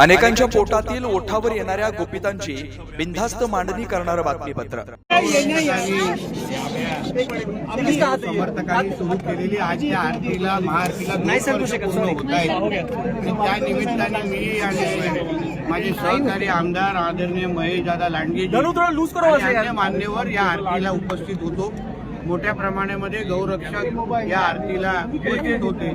अनेकांच्या पोटातील ओठावर येणाऱ्या गोपितांची बिनधास्त मांडणी करणारं बातमीपत्र. समर्थकांनी सुरू केलेली आजच्या आरतीला महाआरतीला होत आणि त्या निमित्ताने मी आणि माझे सहकारी आमदार आदरणीय महेश दादा लांडगे मान्यवर या आरतीला उपस्थित होतो. मोठ्या प्रमाणामध्ये गौरक्षक या आरतीला उपस्थित होते.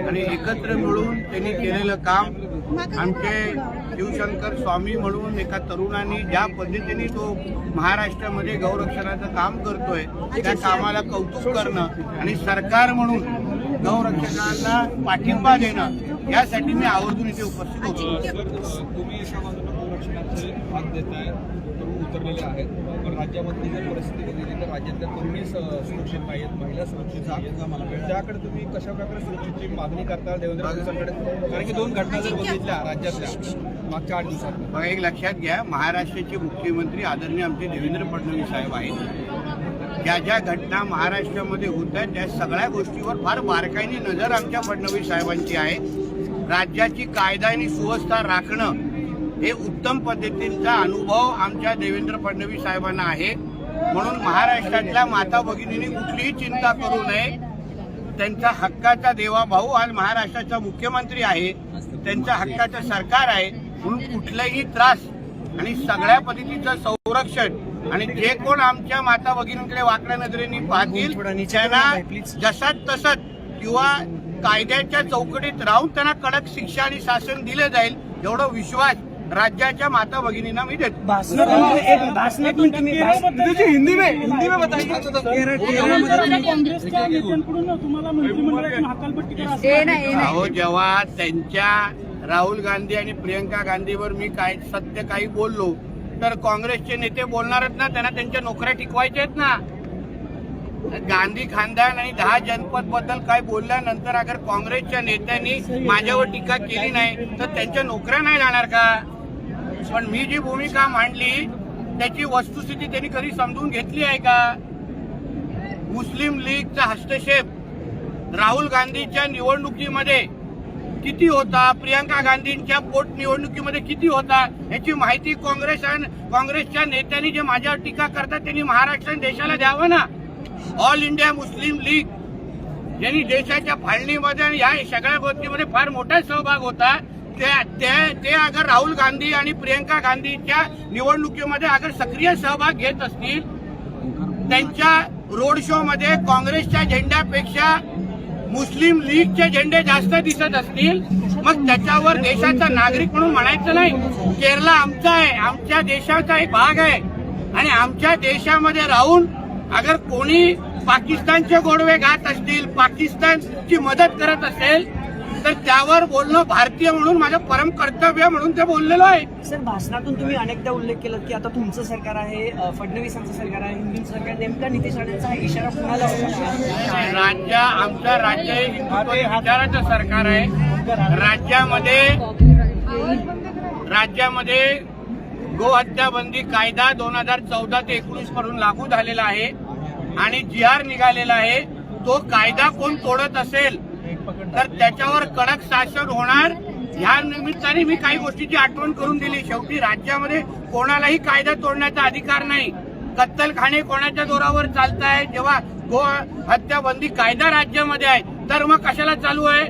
आणि एकत्र मिळून त्यांनी केलेलं काम आमचे शिवशंकर स्वामी म्हणून एका तरुणांनी ज्या पद्धतीने तो महाराष्ट्रामध्ये गौरक्षणाचं काम करतोय त्या कामाला कौतुक करणं आणि सरकार म्हणून गौरक्षकांना पाठिंबा देणं यासाठी मी आवर्जून इथे उपस्थित होतो. तुम्ही एका बाजूला संरक्षणाचे भाग देताय तरुण उतरलेले आहेत. राज्यामधली जर परिस्थिती बघितली तर राज्यातल्या तरुणी सुरक्षित नाही आहेत महिला सुरक्षित आहेत त्याकडे तुम्ही कशा प्रकारे सुरक्षेची मागणी करता देवेंद्र फडणवीसांकडे? कारण की दोन घटना जर बघितल्या राज्यातल्या मागच्या आठ दिवसात. बघा एक लक्षात घ्या महाराष्ट्राचे मुख्यमंत्री आदरणीय आमचे देवेंद्र फडणवीस साहेब आहेत. ज्या ज्या घटना महाराष्ट्रामध्ये होत आहेत त्या सगळ्या गोष्टीवर फार बारकाईने नजर आमच्या फडणवीस साहेबांची आहे. राज्याची कायदा आणि सुव्यवस्था राखणं हे उत्तम पद्धतींचा अनुभव आमच्या देवेंद्र फडणवीस साहेबांना आहे. म्हणून महाराष्ट्रातल्या माता भगिनींनी कुठलीही चिंता करू नये. त्यांचा हक्काचा देवा भाऊ आज महाराष्ट्राचा मुख्यमंत्री आहे. त्यांच्या हक्काचं सरकार आहे. म्हणून कुठलाही त्रास आणि सगळ्या पद्धतीचं संरक्षण आणि जे कोण आमच्या माता भगिनींकडे वाकड्या नजरेने पाहतील त्यांना जसात तसत किंवा कायद्याच्या चौकटीत राहून त्यांना कडक शिक्षा आणि शासन दिले जाईल एवढा विश्वास राज्याच्या माता भगिनींना मी देतो. हिंदी में हिंदी में अहो जेव्हा त्यांच्या राहुल गांधी आणि प्रियंका गांधीवर मी काय सत्य काही बोललो तर काँग्रेसचे नेते बोलणारच ना त्यांना त्यांच्या नोकऱ्या टिकवायच्या आहेत ना. गांधी खानदान आणि दहा जनपदबद्दल काय बोलल्यानंतर अगर काँग्रेसच्या नेत्यांनी माझ्यावर टीका केली नाही तर त्यांच्या नोकऱ्या नाही जाणार का? पण मी जी भूमिका मांडली त्याची वस्तुस्थिती त्यांनी कधी समजून घेतली आहे का? मुस्लिम लीगचा हस्तक्षेप राहुल गांधीच्या निवडणुकीमध्ये किती होता? प्रियंका गांधींच्या पोटनिवडणुकीमध्ये किती होता? याची माहिती काँग्रेस आणि काँग्रेसच्या नेत्यांनी जे माझ्यावर टीका करतात त्यांनी महाराष्ट्र आणि देशाला द्यावं ना? ऑल इंडिया मुस्लिम लीग यांनी देशाच्या फाळणीमध्ये आणि या सगळ्या गोष्टीमध्ये फार मोठा सहभाग होता त्या ते- ते अगर राहुल गांधी आणि प्रियंका गांधीच्या निवडणुकीमध्ये अगर सक्रिय सहभाग घेत असतील त्यांच्या रोड शो मध्ये काँग्रेसच्या झेंड्यापेक्षा मुस्लिम लीगचे झेंडे जास्त दिसत असतील मग त्याच्यावर देशाचा नागरिक म्हणून म्हणायचं नाही. केरला आमचा आहे आमच्या देशाचा एक भाग आहे. आणि आमच्या देशामध्ये राहून अगर कोणी पाकिस्तानचे गोडवे घात असतील पाकिस्तानची मदत करत असेल तर त्यावर बोलणं भारतीय म्हणून माझं परम कर्तव्य म्हणून ते बोललेलो आहे. सर भाषणातून तुम्ही अनेकदा उल्लेख केला की आता तुमचं सरकार आहे अ, फडणवीसांचं सरकार आहे हिंदू सरकार नेमका नितेश राणेंचा हा इशारा कुणाला राज्य आमचं राज्य हे हिंदुत्व विचाराचं सरकार आहे. राज्यामध्ये राज्यामध्ये गोहत्या बंदी कायदा दोन हजार चौदा ते एकोणीसपासून लागू झालेला आहे. आणि जी आर निघालेला आहे तो कायदा कोण तोडत असेल तर त्याच्यावर कडक शासन होणार. ह्या निमित्ताने मी काही गोष्टीची आठवण करून दिली. शेवटी राज्यामध्ये कोणालाही कायदा तोडण्याचा अधिकार नाही. कत्तलखाने कोणाच्या जोरावर चालत आहे जेव्हा गो हत्या बंदी कायदा राज्यामध्ये आहे तर मग कशाला चालू आहे?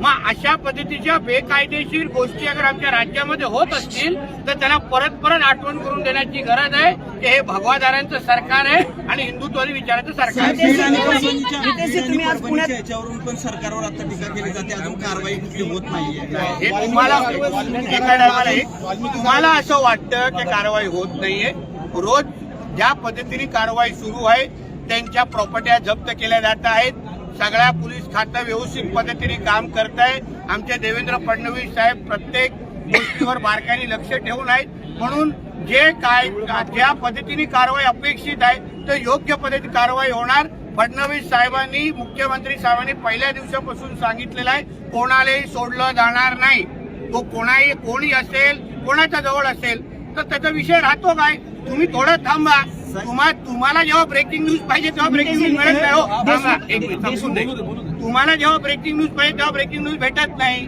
मग अशा पद्धतीच्या बेकायदेशीर गोष्टी अगर आमच्या राज्यामध्ये होत असतील तर त्यांना परत परत आठवण करून देण्याची गरज आहे. की हे भगवादारांचं सरकार आहे आणि हिंदुत्वादी विचाराचं सरकार आहे. नितेशजी तुम्ही आज पुण्यात याच्यावरून पण सरकारवर आता टीका केली जाते. अजून कारवाई कुठली होत नाहीये. हे तुम्हाला एका टायमाला एक तुम्हाला असं वाटतं की कारवाई होत नाहीये. रोज ज्या पद्धतीने कारवाई सुरू आहे त्यांच्या प्रॉपर्ट्या जप्त केल्या जात आहेत. सगळ्या पोलीस खातं व्यवस्थित पद्धतीने काम करत आहे. आमचे देवेंद्र फडणवीस साहेब प्रत्येक गोष्टीवर बारकाईने लक्ष ठेवून आहेत. म्हणून जे काय ज्या पद्धतीने कारवाई अपेक्षित आहे तर योग्य पद्धतीने कारवाई होणार. फडणवीस साहेबांनी मुख्यमंत्री साहेबांनी पहिल्या दिवसापासून सांगितलेलं आहे कोणालाही सोडलं जाणार नाही. तो कोणाही कोणी असेल कोणाच्या जवळ असेल तर त्याचा विषय राहतो काय? तुम्ही थोडं थांबा. तुम्हा तुम्हाला जेव्हा ब्रेकिंग न्यूज पाहिजे तेव्हा ब्रेकिंग न्यूज मिळत नाही हो. थांबा. एक तुम्हाला जेव्हा ब्रेकिंग न्यूज पाहिजे तेव्हा ब्रेकिंग न्यूज भेटत नाही.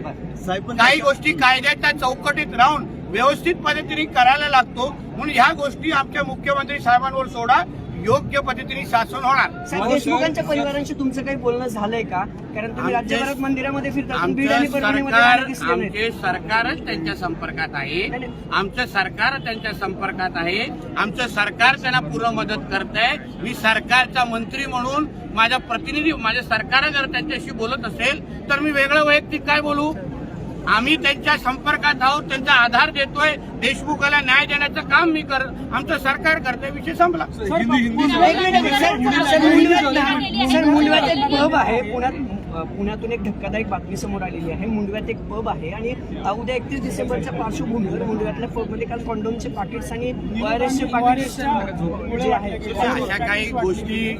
काही गोष्टी कायद्याच्या चौकटीत राहून व्यवस्थित पद्धतीने करायला लागतो. म्हणून ह्या गोष्टी आमच्या मुख्यमंत्री साहेबांवर सोडा. योग्य पद्धतीने शासन होणार. देशमुखांच्या परिवारांशी तुमचं काही बोलणं झालंय का? कारण तुम्ही राज्यभरात मंदिरामध्ये फिरता आमचं सरकारच त्यांच्या संपर्कात आहे. आमचं सरकार त्यांच्या संपर्कात आहे. आमचं सरकार त्यांना पूर्ण मदत करत आहे मी सरकारचा मंत्री म्हणून माझा प्रतिनिधी माझ्या सरकार जर त्यांच्याशी बोलत असेल तर मी वेगळं वैयक्तिक काय बोलू? आम्ही त्यांच्या संपर्कात आहोत त्यांचा आधार देतोय. देशमुखाला न्याय देण्याचं काम मी कर आमचं सरकार करतोय विषय संपला. सर मुंडव्यात एक पब आहे पुण्यात पुण्यातून एक धक्कादायक बातमी समोर आलेली आहे. मुंडव्यात एक पब आहे आणि उद्या एकतीस डिसेंबरच्या पार्श्वभूमीवर मुंडव्यातल्या पबमध्ये काल कॉन्डोमचे पाकिट्स आणि वायरसचे पाकिट्स अशा काही गोष्टी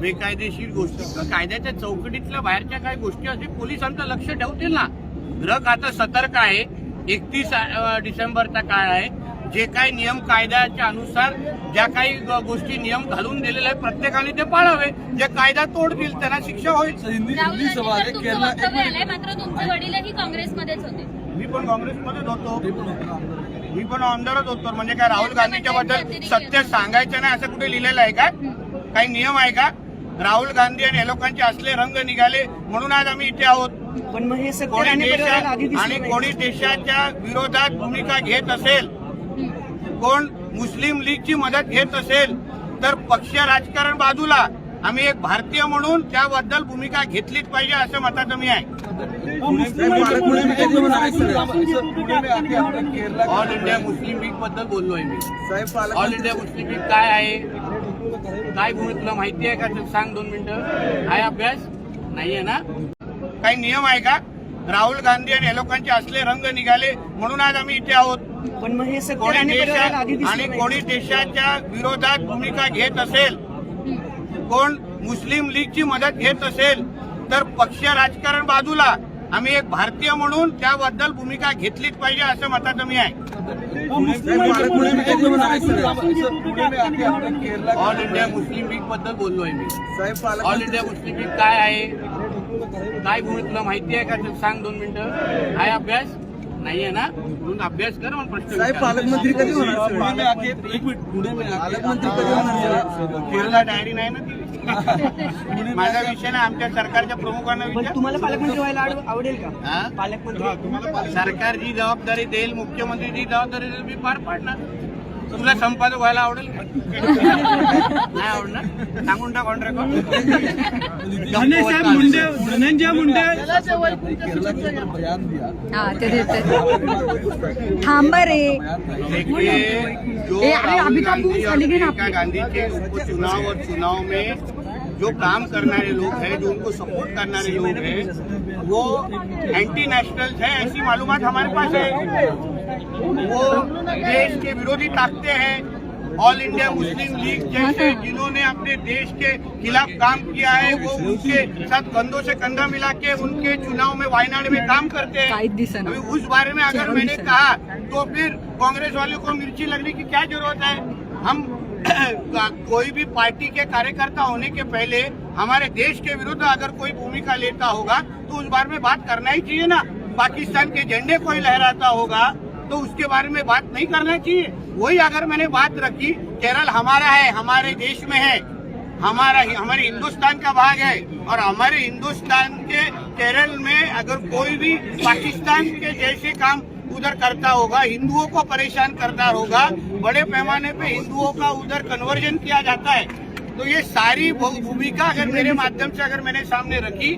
बेकायदेशीर गोष्टी. कायद्याच्या चौकटीतल्या बाहेरच्या काही गोष्टी असतील पोलीस आमचं लक्ष ठेवतील ना? ग्राहक आता सतर्क आहे. एकतीस डिसेंबरचा काळ आहे. जे काही नियम कायद्याच्या अनुसार ज्या काही गोष्टी नियम घालून दिलेले आहेत प्रत्येकाने ते पाळावे. जे कायदा तोडतील त्यांना शिक्षा होईल. हिंदी केरला मात्र तुमचे वडीलही काँग्रेसमध्येच होते. मी पण काँग्रेसमध्येच होतो. मी पण आमदारच होतो. म्हणजे काय राहुल गांधीच्या बद्दल सत्य सांगायचं नाही असं कुठे लिहिलेलं आहे का? काही नियम आहे का? राहुल गांधी आणि या लोकांचे असले रंग निघाले म्हणून आज आम्ही इथे आहोत. पण मग हे आणि कोणी देशाच्या विरोधात भूमिका घेत असेल कोण मुस्लिम लीगची मदत घेत असेल तर पक्ष राजकारण बाजूला आम्ही एक भारतीय म्हणून त्याबद्दल भूमिका घेतलीच पाहिजे असं मताचं मी आहे. ऑल इंडिया मुस्लिम लीगबद्दल बोललोय मी. ऑल इंडिया मुस्लिम लीग काय आहे? काय भूमी तुला माहिती आहे का? सांग दोन मिनिटं. आहे अभ्यास? नाहीये ना? काही नियम आहे का? राहुल गांधी आणि या लोकांचे असले रंग निघाले म्हणून आज आम्ही इथे आहोत. पण मग हे कोणी देशात आणि कोणी नाही देशाच्या विरोधात भूमिका घेत असेल कोण मुस्लिम लीगची मदत घेत असेल तर पक्ष राजकारण बाजूला. आम्ही एक भारतीय म्हणून त्याबद्दल भूमिका घेतलीच पाहिजे असं मताचं मी आहे. ऑल इंडिया मुस्लिम लीगबद्दल बोललोय मी. ऑल इंडिया मुस्लिम लीग काय आहे? काय भूमी तुला माहिती आहे का? ते सांग दोन मिनिटं. आहे अभ्यास? नाहीये ना? म्हणून अभ्यास कर मग प्रश्न. पालकमंत्री कधी होणार? पालकमंत्री कधी होणार? केरला डायरी नाही ना ती? माझा विषय ना आमच्या सरकारच्या प्रमुखांना विचार. तुम्हाला पालकमंत्री व्हायला आवडेल का? पालकमंत्री. सरकार जी जबाबदारी देईल मुख्यमंत्री जी जबाबदारी देईल मी पार पाडणार. तुला संपादक व्हायला आवडेल? नाही आवडणार. सांगून टाक साहेब मुंडे धनंजय मुंडे. हा थांब रे. देखिए जो ए, अरे, राहुल अभी तो आप गांधी और खाली गए ना? प्रियंका गांधी के उपचुनाव और चुनाव में जो काम करनारे लोग हैं जो उनको सपोर्ट करनारे लोग हैं वो एंटी नेशनल्स हैं ऐसी मालूमात हमारे पास है। वो देश के विरोधी ताकते हैं ऑल इंडिया मुस्लिम लीग जैसे जिन्होंने अपने देश के खिलाफ काम किया है वो उनके साथ कंधों से कंधा मिला के उनके चुनाव में वायनाड में काम करते हैं। अभी उस बारे में अगर मैंने कहा तो फिर कांग्रेस वालों को मिर्ची लगने की क्या ज़रूरत है? हम कोई भी पार्टी के कार्यकर्ता होने के पहले हमारे देश के विरुद्ध अगर कोई भूमिका लेता होगा तो उस बारे में बात करना ही चाहिए ना। पाकिस्तान के झंडे कोई लहराता होगा तो उसके बारे में बात नहीं करना चाहिए। वही अगर मैंने बात रखी, केरल हमारा है, हमारे देश में है, हमारा हमारे हिंदुस्तान का भाग है, और हमारे हिंदुस्तान के केरल में अगर कोई भी पाकिस्तान के जैसे काम उधर करता होगा, हिंदुओं को परेशान करता होगा, बड़े पैमाने पे हिंदुओं का उधर कन्वर्जन किया जाता है तो ये सारी भूमिका अगर मेरे माध्यम से अगर मैंने सामने रखी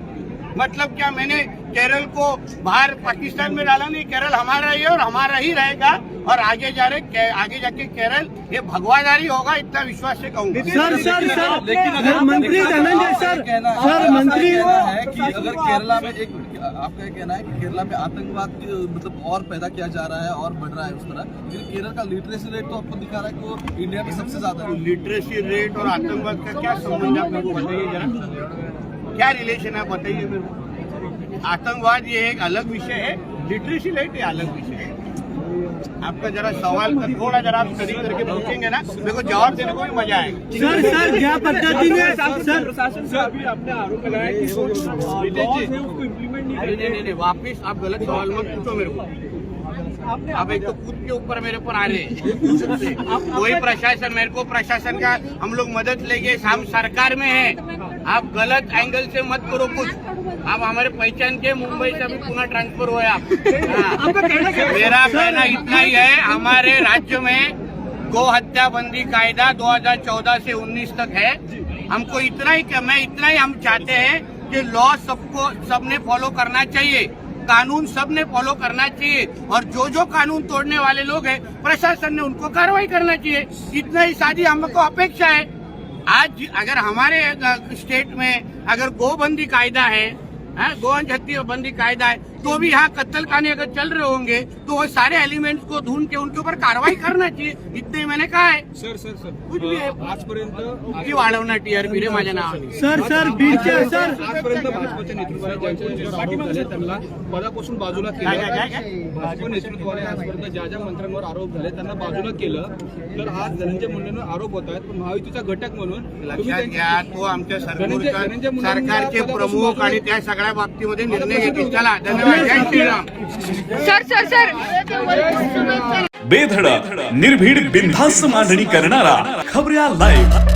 मतलब क्या मैंने केरल को बाहर पाकिस्तान में डाला नहीं केरल हमारा ही और हमारा ही रहेगा और आगे जा रहे के- आगे जाके केरल ये भगवादारी होगा इतना विश्वास से कहूँगा। सर सर सर लेकिन अगर मंत्री धनंजय सर कहना है सर मंत्री है कि अगर केरला में एक आपका ये कहना है कि केरला में आतंकवाद की मतलब और पैदा किया जा रहा है और बढ़ रहा है उस तरह लेकिन केरल का लिटरेसी रेट तो आपको दिखा रहा है कि वो इंडिया में सबसे ज़्यादा लिटरेसी रेट और आतंकवाद का क्या संबंध है आप मेरे को बताइए जरा क्या रिलेशन है बताइए मेरे को। आतंकवाद ये एक अलग विषय है लिटरेसी रेट ये अलग विषय है। आपका जरा सवाल का थोड़ा जरा आप स्टडी करके पूछेंगे ना मेरे को जवाब देने को भी मज़ा आएगा। सर सर ज्या पद्धतीने सर प्रशासन से अभी आपने आरोप लगाया कि है उसको इम्प्लीमेंट नहीं नहीं नहीं नहीं नहीं, वापिस आप गलत सवाल मत पूछो मेरे को। आप एक तो खुद के ऊपर मेरे ऊपर आ रहे हैं। वही प्रशासन मेरे को प्रशासन का हम लोग मदद लेंगे हम सरकार में है। आप गलत एंगल से मत करो कुछ। आप हमारे पहचान के मुंबई से अभी पुनः ट्रांसफ़र हुए आप। हाँ। मेरा कहना इतना ही है हमारे राज्य में गो हत्या बंदी कायदा 2014 से 19 तक है। हमको इतना ही मैं इतना ही हम चाहते हैं कि लॉ सबको सबने फॉलो करना चाहिए। कानून सबने फॉलो करना चाहिए। और जो जो कानून तोड़ने वाले लोग हैं प्रशासन ने उनको कार्रवाई करना चाहिए। इतना ही सादी हमको अपेक्षा है। आज अगर हमारे स्टेट में अगर गोबंदी कायदा है गोवंश हत्या बंदी कायदा है तो भी यहाँ कत्ल खाने अगर चल रहे होंगे तो वो सारे एलिमेंट्स को ढूंढ के उनके ऊपर कार्रवाई करना चाहिए इतने ही मैंने कहा है। सर सर सर कुछ भी आहे. अं, आजपर्यंत किती वाढवणार टीआरपी रे माझ्या नावाने। सर सर बीडच्या सर. आजपर्यंत भाजपच्या नेतृत्वाने त्यांना पदापासून बाजूला केलं. भाजप नेतृत्वाने आजपर्यंत ज्या ज्या मंत्र्यांवर आरोप झाले त्यांना बाजूला केलं. तर आज धनंजय मुंडेंवर आरोप होत आहेत पण महायुतीचा घटक म्हणून लक्षात घ्या तो आमच्या सरकारचे प्रमुख आणि त्या सगळ्या बाबतीमध्ये निर्णय घेतील. चला धन्यवाद. Sir sir sir. बेधडक निर्भीड बिनधास्त मांडणी करणारा खबऱ्या लाईव्ह